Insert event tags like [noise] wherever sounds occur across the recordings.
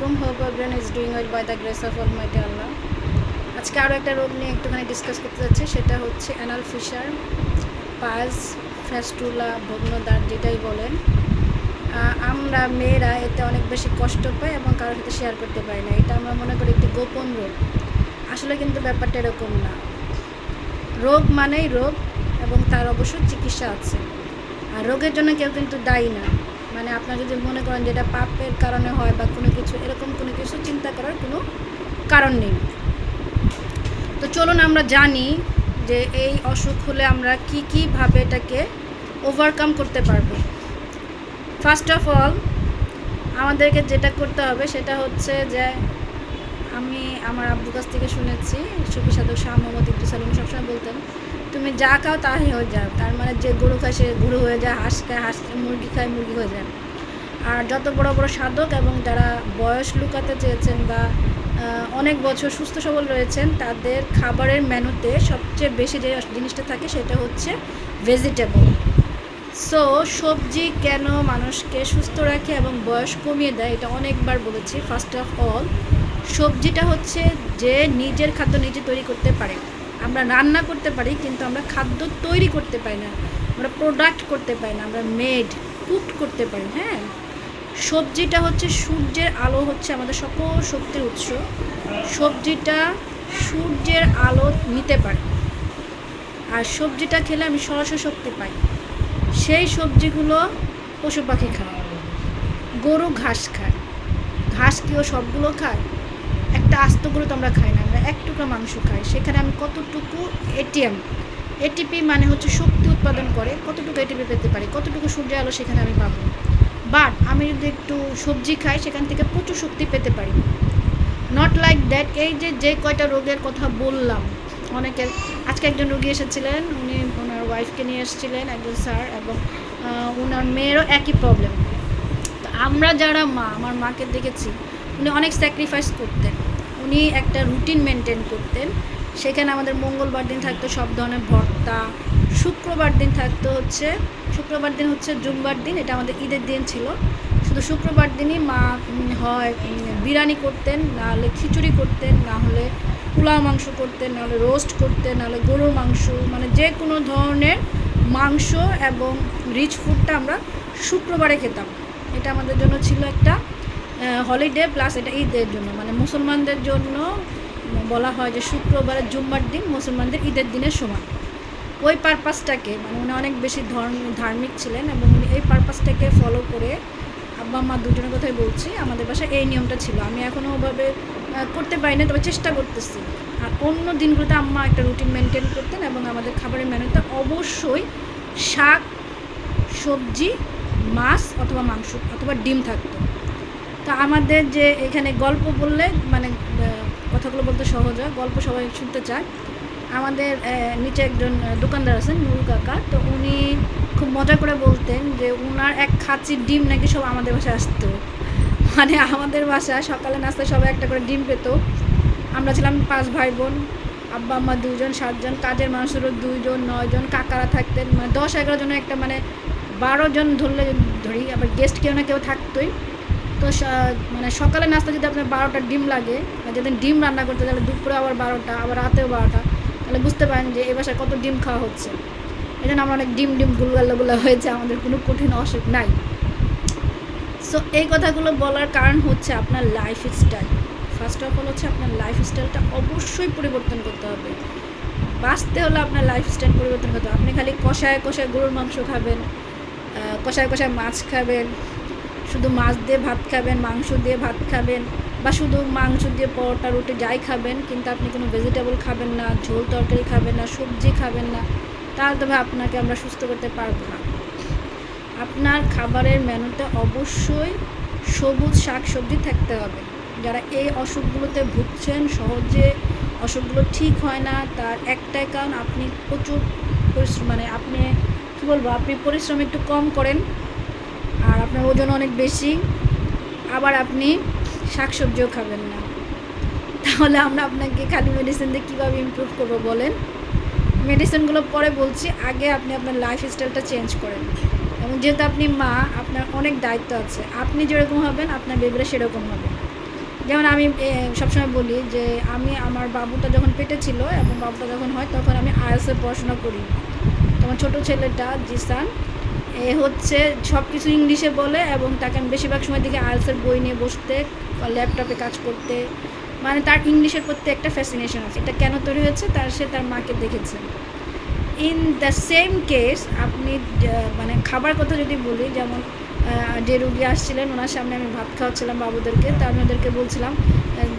from hope everyone is doing well by the grace of Almighty Allah. আজকে আরও একটা রোগ নিয়ে একটুখানি ডিসকাস করতে যাচ্ছি, সেটা হচ্ছে অ্যানাল ফিশার পাজ ফ্যাস্টুলা ভগ্নদার যেটাই বলেন। আমরা মেয়েরা এতে অনেক বেশি কষ্ট পাই এবং কারোর সাথে শেয়ার করতে পারি না। এটা আমরা মনে করি একটি গোপন রোগ। আসলে কিন্তু ব্যাপারটা এরকম না। রোগ মানেই রোগ এবং তার অবশ্য চিকিৎসা আছে। আর রোগের জন্য কেউ কিন্তু দায়ী না। মানে আপনার যদি মনে করেন যেটা পাপের কারণে হয় বা কোনো কিছু, এরকম কোনো কিছু, চিন্তা করার কোনো কারণ নেই। তো চলুন আমরা জানি যে এই অসুখ হলে আমরা কি কীভাবে এটাকে ওভারকাম করতে পারব। ফার্স্ট অফ অল আমাদেরকে যেটা করতে হবে সেটা হচ্ছে যে আমি আমার আব্বুর কাছ থেকে শুনেছি সুফি সাধক শাহ মোহাম্মদ ইদ্রিস আলম সবসময় বলতেন তুমি যা খাও তাই হয়ে যাও তার মানে যে গরু খায় সে গরু হয়ে যায়, হাঁস খায়, হাঁস, মুরগি খায়, মুরগি হয়ে যায়। আর যত বড় বড় সাধক এবং যারা বয়স লুকাতে চেয়েছেন বা অনেক বছর সুস্থ সবল রয়েছেন, তাদের খাবারের মেনুতে সবচেয়ে বেশি যে জিনিসটা থাকে সেটা হচ্ছে ভেজিটেবল সো সবজি কেন মানুষকে সুস্থ রাখে এবং বয়স কমিয়ে দেয়, এটা অনেকবার বলেছি। ফার্স্ট অফ অল সবজিটা হচ্ছে যে নিজের খাদ্য নিজে তৈরি করতে পারে। আমরা রান্না করতে পারি, কিন্তু আমরা খাদ্য তৈরি করতে পারি না। আমরা প্রোডাক্ট করতে পারি না, আমরা মেড কুক করতে পারি হ্যাঁ? সবজিটা হচ্ছে সূর্যের আলো হচ্ছে আমাদের সকল শক্তির উৎস। সবজিটা সূর্যের আলো নিতে পারে। আর সবজিটা খেলে আমি সরাসরি শক্তি পাই। সেই সবজিগুলো পশু পাখি খায়, গরু ঘাস খায়। ঘাস কিও সবগুলো খায়। একটা আস্ত তো আমরা খাই না, আমরা এক টুকরো মাংস খাই। সেখানে আমি কতটুকু এটিএম এটিপি মানে হচ্ছে শক্তি উৎপাদন করে, কতটুকু এটিপি পেতে পারি, কতটুকু সূর্য আলো সেখানে আমি পাবো। বাট আমি যদি একটু সবজি খাই, সেখান থেকে প্রচুর শক্তি পেতে পারি। নট লাইক দ্যাট এই যে যে কয়টা রোগের কথা বললাম অনেকের আজকে একজন রোগী এসেছিলেন, উনি ওনার ওয়াইফকে নিয়ে এসেছিলেন, একজন স্যার এবং ওনার মেয়েরও একই প্রবলেম আমরা যারা মা, আমার মাকে দেখেছি, উনি অনেক স্যাক্রিফাইস করতেন। উনি একটা রুটিন মেনটেন করতেন। সেখানে আমাদের মঙ্গলবার দিন থাকতো সব ধরনের ভর্তা, শুক্রবার দিন থাকতো হচ্ছে, শুক্রবার দিন হচ্ছে জুমবার দিন, এটা আমাদের ঈদের দিন ছিল। শুধু শুক্রবার দিনই মা হয় বিরিয়ানি করতেন, না হলে খিচুড়ি করতেন, না হলে পোলাও মাংস করতেন নাহলে রোস্ট করতেন নাহলে গরুর মাংস মানে যে কোনো ধরনের মাংস এবং রিচ ফুডটা আমরা শুক্রবারে খেতাম। এটা আমাদের জন্য ছিল একটা হলিডে প্লাস এটা ঈদের জন্য। মানে মুসলমানদের জন্য বলা হয় যে শুক্রবারের জুম্মার দিন মুসলমানদের ঈদের দিনের সময়। ওই পারপাসটাকে মানে উনি অনেক বেশি ধর্ম, ধার্মিক ছিলেন এবং উনি এই পারপাসটাকে ফলো করে আব্বা মা দুজনের কথাই বলছি, আমাদের বাসায় এই নিয়মটা ছিল। আমি এখনও ওভাবে করতে পারি না তবে চেষ্টা করতেছি। আর অন্য দিনগুলোতে আম্মা একটা রুটিন মেনটেন করতেন এবং আমাদের খাবারের মেনুতে অবশ্যই শাক, সবজি, মাছ অথবা মাংস অথবা ডিম থাকতো। আমাদের যে এখানে গল্প বললে মানে কথাগুলো বলতে সহজ হয়, গল্প সবাই শুনতে চায়। আমাদের নিচে একজন দোকানদার আছেন নুরু কাকা। তো উনি খুব মজা করে বলতেন যে উনার এক খাঁচির ডিম নাকি সব আমাদের বাসায় আসতো। মানে আমাদের বাসায় সকালে নাস্তায় সবাই একটা করে ডিম পেত। আমরা ছিলাম পাঁচ ভাই বোন আব্বা, আম্মা দুজন সাতজন, কাজের মানুষেরও দুইজন, নয়জন, কাকারা থাকতেন। মানে দশ এগারো জনের একটা মানে বারো জন ধরলে ধরি, আবার গেস্ট কেউ না কেউ থাকতোই। তো মানে সকালে নাস্তা যদি আপনার বারোটা ডিম লাগে যেদিন ডিম রান্না করতে তাহলে দুপুরে আবার বারোটা, আবার রাতেও বারোটা, তাহলে বুঝতে পারেন যে এ বাসায় কত ডিম খাওয়া হচ্ছে। এই জন্য আমরা অনেক ডিম ডিম গুলগাল্লাগুলো হয়েছে, আমাদের কোনো কঠিন অসুখ নাই। সো এই কথাগুলো বলার কারণ হচ্ছে আপনার life style first of all হচ্ছে আপনার লাইফ স্টাইলটা অবশ্যই পরিবর্তন করতে হবে। বাঁচতে হলে আপনার লাইফ স্টাইল পরিবর্তন করতে হবে। আপনি খালি কষায় কষায় গরুর মাংস খাবেন কষায় কষায় মাছ খাবেন শুধু মাছ দিয়ে ভাত খাবেন, মাংস দিয়ে ভাত খাবেন বা শুধু মাংস দিয়ে পরোটা, রুটি যাই খাবেন, কিন্তু আপনি কোনো ভেজিটেবল খাবেন না, ঝোল তরকারি খাবেন না, সবজি খাবেন না, তাহলে তবে আপনাকে আমরা সুস্থ করতে পারব না। আপনার খাবারের মেনুতে অবশ্যই সবুজ শাক সবজি থাকতে হবে। যারা এই অসুখগুলোতে ভুগছেন, সহজে অসুখগুলো ঠিক হয় না, তার একটাই কারণ, আপনি প্রচুর পরিশ্রম মানে আপনি কী বলব? আপনি পরিশ্রম একটু কম করেন আপনার ওজন অনেক বেশি, আবার আপনি শাকসবজিও খাবেন না। তাহলে আমরা আপনাকে খালি মেডিসিন দিয়ে কীভাবে ইম্প্রুভ করব বলেন? মেডিসিনগুলো পরে বলছি, আগে আপনি আপনার লাইফ স্টাইলটা চেঞ্জ করেন। এবং যেহেতু আপনি মা, আপনার অনেক দায়িত্ব আছে। আপনি যেরকম হবেন, আপনার বেবিরা সেরকম হবে। যেমন আমি সবসময় বলি যে আমি, আমার বাবুটা যখন পেটে ছিল এবং বাবুটা যখন হয়, তখন আমি আইএলসে পড়াশোনা করি। তোমার ছোট ছেলেটা জিসান হচ্ছে সব কিছু ইংলিশে বলে এবং তাকে আমি বেশিরভাগ সময় দিকে আইএলসের বই নিয়ে বসতে ল্যাপটপে কাজ করতে। মানে তার ইংলিশের প্রতি একটা ফ্যাসিনেশন আছে। এটা কেন তৈরি হয়েছে? তার, সে তার মাকে দেখেছে। ইন দ্য সেম কেস আপনি মানে খাবার কথা যদি বলি, যেমন যে রুগী আসছিলেন, ওনার সামনে আমি ভাত খাওয়াচ্ছিলাম বাবুদেরকে, তা আমি ওদেরকে বলছিলাম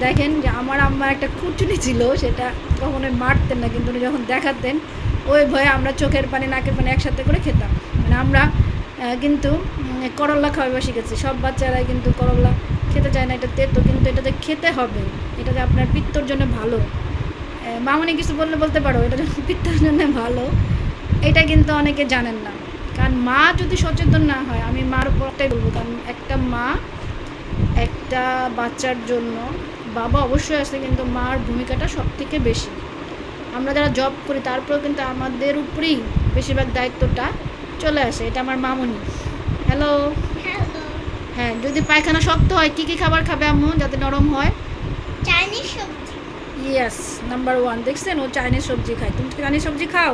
দেখেন যে আমার আম্মা একটা খুঁটুনি ছিল, সেটা কখনোই মারতেন না, কিন্তু উনি যখন দেখাতেন ওই ভয়ে আমরা চোখের পানি, নাকের পানি একসাথে করে খেতাম। মানে আমরা কিন্তু করল্লা খাওয়াই শিখেছি সব বাচ্চারাই কিন্তু করল্লা খেতে চায় না, এটা তেতো, কিন্তু এটাতে খেতে হবে এটাতে আপনার পিত্তর জন্য ভালো। মামনি কিছু বললে বলতে পারো, এটা [laughs] পিত্তর জন্য ভালো, এটা কিন্তু অনেকে জানেন না। কারণ মা যদি সচেতন না হয়, আমি মার উপর একটাই বলব, কারণ একটা মা, একটা বাচ্চার জন্য বাবা অবশ্যই আছে, কিন্তু মার ভূমিকাটা সব থেকে বেশি। আমরা যারা জব করি তারপরেও কিন্তু আমাদের উপরেই বেশিরভাগ দায়িত্বটা চলে আসে। এটা আমার মামনি। হ্যালো হ্যাঁ যদি পায়খানা শক্ত হয় কি কি খাবার খাবে আম্মু যাতে নরম হয়? চাইনিজ সবজি। ইয়েস নাম্বার ওয়ান দেখছেন? ও চাইনিজ সবজি খায়। তুমি কি চাইনিজ সবজি খাও?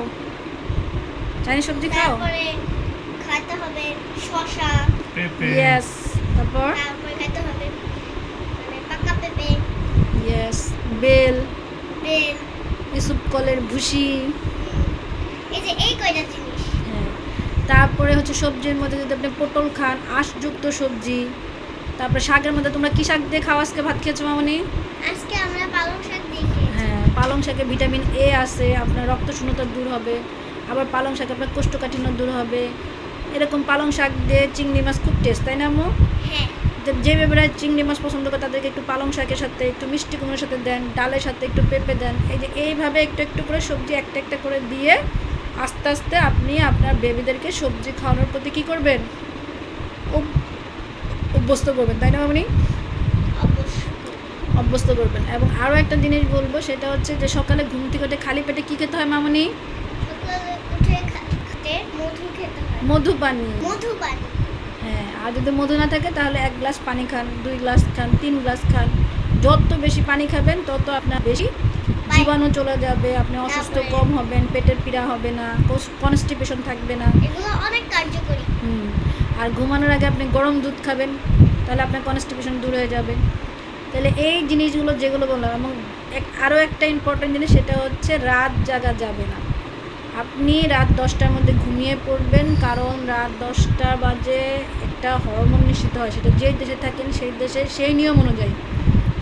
চাইনিজ সবজি খাও? খাইতে হবে শসা। পেঁপে। ইয়েস তারপর? তারপরে খাইতে হবে মানে পাকা পেঁপে। Yes bell. বেল। ইসুপ কলের ভুসি। এই যে এই কয়টা জিনিস? হ্যাঁ। তারপরে হচ্ছে সবজির মধ্যে যদি আপনি পটল খান আঁশযুক্ত সবজি। তারপরে শাকের মধ্যে তোমরা কি শাক দিয়ে খাও? আজকে ভাত খেয়েছো মামনি? আজকে আমরা পালং শাক দিয়ে হ্যাঁ পালং শাকে ভিটামিন এ আছে আপনার রক্ত শূন্যতা দূর হবে। আবার পালং শাকে আপনার কোষ্ঠকাঠিন্য দূর হবে। এরকম পালং শাক দিয়ে চিংড়ি মাছ খুব টেস্ট তাই না আম্মু? হ্যাঁ। যে- ব্যাপারে চিংড়ি মাছ পছন্দ করে তাদেরকে একটু পালং শাকের সাথে একটু মিষ্টি কুমড়োর সাথে দেন ডালের সাথে একটু পেঁপে দেন এই যে এইভাবে একটু একটু করে সবজি একটা একটা করে দিয়ে আস্তে আস্তে আপনি আপনার বেবিদেরকে সবজি খাওয়ানোর প্রতি কী করবেন? অভ- অভ্যস্ত করবেন তাই না আপনি অভ্যস্ত। করবেন। এবং আরও একটা জিনিস বলব সেটা হচ্ছে যে সকালে ঘুম থেকে খালি পেটে কী খেতে হয় মামনি? মধু পানি মধু পানি হ্যাঁ আর যদি মধু না থাকে তাহলে এক গ্লাস পানি খান দুই গ্লাস খান তিন গ্লাস খান। যত বেশি পানি খাবেন তত আপনার বেশি জীবাণু চলে যাবে আপনি অসুস্থ কম হবেন পেটের পীড়া হবে না কনস্টিপেশন থাকবে না। এগুলো অনেক কার্যকরী। হুম আর ঘুমানোর আগে আপনি গরম দুধ খাবেন তাহলে আপনার কনস্টিপেশন দূর হয়ে যাবে। তাহলে এই জিনিসগুলো যেগুলো বললাম এবং আরও একটা ইম্পর্টেন্ট জিনিস সেটা হচ্ছে রাত জাগা যাবে না। আপনি রাত দশটার মধ্যে ঘুমিয়ে পড়বেন কারণ রাত দশটা বাজে একটা হরমোন নিশ্চিত হয়। সেটা যেই দেশে থাকেন সেই দেশে সেই নিয়ম অনুযায়ী।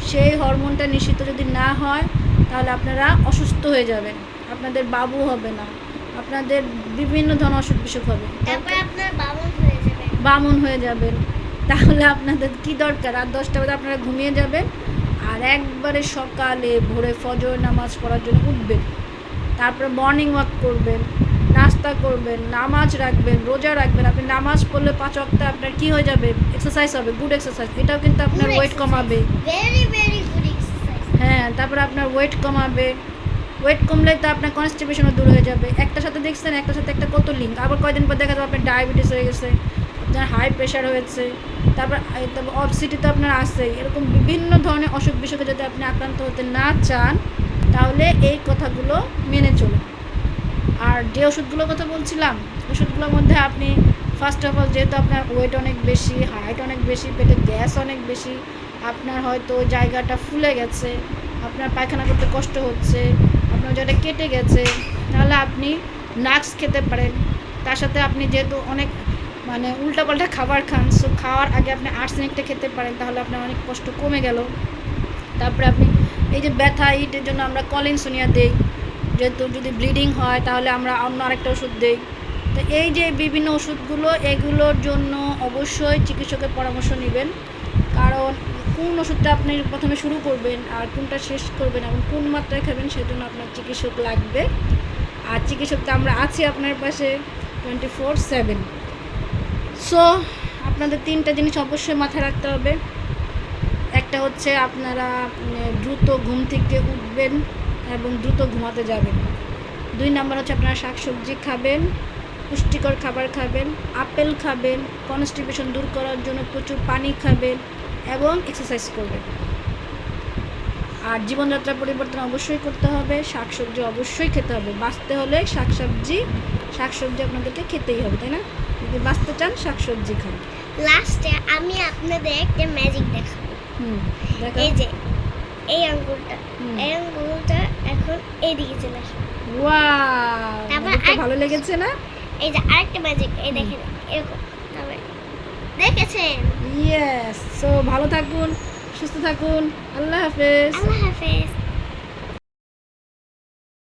সেই হরমোনটা নিশ্চিত যদি না হয় তাহলে আপনারা অসুস্থ হয়ে যাবেন। আপনাদের বাবু হবে না। আপনাদের বিভিন্ন ধরনের অসুখ বিসুখ হবে। তারপরে আপনার বামন হয়ে বামন হয়ে যাবেন। তাহলে আপনাদের কি দরকার? রাত দশটা বাজে আপনারা ঘুমিয়ে যাবেন আর একবারে সকালে ভোরে ফজর নামাজ পড়ার জন্য উঠবেন। তারপরে মর্নিং ওয়াক করবেন নাস্তা করবেন নামাজ রাখবেন রোজা রাখবেন আপনি নামাজ পড়লে পাঁচ অক্টা আপনার কি হয়ে যাবে? এক্সারসাইজ হবে গুড এক্সারসাইজ এটাও কিন্তু আপনার ওয়েট কমাবে। হ্যাঁ তারপরে আপনার ওয়েট কমাবে। ওয়েট কমলে তো আপনার কনস্টিপেশনও দূর হয়ে যাবে। একটার সাথে দেখছেন একটার সাথে একটা কত লিঙ্ক আবার কয়দিন পর দেখা যাবে আপনার ডায়াবেটিস হয়ে গেছে আপনার হাই প্রেশার হয়েছে তারপর তারপর অবসিটি তো আপনার আসছেই এরকম বিভিন্ন ধরনের অসুখ বিসুখে যদি আপনি আক্রান্ত হতে না চান তাহলে এই কথাগুলো মেনে চলুন। আর যে ওষুধগুলোর কথা বলছিলাম, ওষুধগুলোর মধ্যে আপনি ফার্স্ট অফ অল যেহেতু আপনার ওয়েট অনেক বেশি হাইট অনেক বেশি পেটে গ্যাস অনেক বেশি, আপনার হয়তো জায়গাটা ফুলে গেছে, আপনার পায়খানা করতে কষ্ট হচ্ছে, আপনার জায়গাটা কেটে গেছে, তাহলে আপনি নাক্স খেতে পারেন। তার সাথে আপনি যেহেতু অনেক মানে উল্টাপাল্টা খাবার খান সো খাওয়ার আগে আপনি আর্সেনিকটা খেতে পারেন, তাহলে আপনার অনেক কষ্ট কমে গেল। তারপরে আপনি এই যে ব্যথা ইটের জন্য আমরা কলিন সোনিয়া দেই যেহেতু যদি ব্লিডিং হয় তাহলে আমরা অন্য আরেকটা ওষুধ দেই। তো এই যে বিভিন্ন ওষুধগুলো, এগুলোর জন্য অবশ্যই চিকিৎসকের পরামর্শ নেবেন। কারণ কোন ওষুধটা আপনি প্রথমে শুরু করবেন আর কোনটা শেষ করবেন এবং কোন মাত্রায় খাবেন সেজন্য আপনার চিকিৎসক লাগবে। আর চিকিৎসক তো আমরা আছি আপনার পাশে টোয়েন্টি ফোর সেভেন সো আপনাদের তিনটা জিনিস অবশ্যই মাথায় রাখতে হবে। একটা হচ্ছে আপনারা দ্রুত ঘুম থেকে উঠবেন এবং দ্রুত ঘুমাতে যাবেন। দুই নাম্বার হচ্ছে আপনারা শাকসবজি খাবেন, পুষ্টিকর খাবার খাবেন, আপেল খাবেন কনস্টিপেশন দূর করার জন্য প্রচুর পানি খাবেন এবং এক্সারসাইজ করবেন। আর জীবনযাত্রা পরিবর্তন অবশ্যই করতে হবে, শাকসবজি অবশ্যই খেতে হবে। বাঁচতে হলে শাকসবজি শাকসবজি আপনাদেরকে খেতেই হবে, তাই না? যদি বাঁচতে চান, শাকসবজি খান। লাস্টে আমি আপনাদের একটা ম্যাজিক দেখাবো। এই যে এই আঙ্গুলটা এই আঙ্গুলটা এখন এইদিকে চলে আসবে ওয়াও তারপর ভালো লেগেছে না? এই যে আরেকটা ম্যাজিক এই দেখেন এরকম। তারপরে দেখেছেন? ইয়েস সো ভালো থাকুন সুস্থ থাকুন আল্লাহ হাফেজ। আল্লাহ হাফেজ।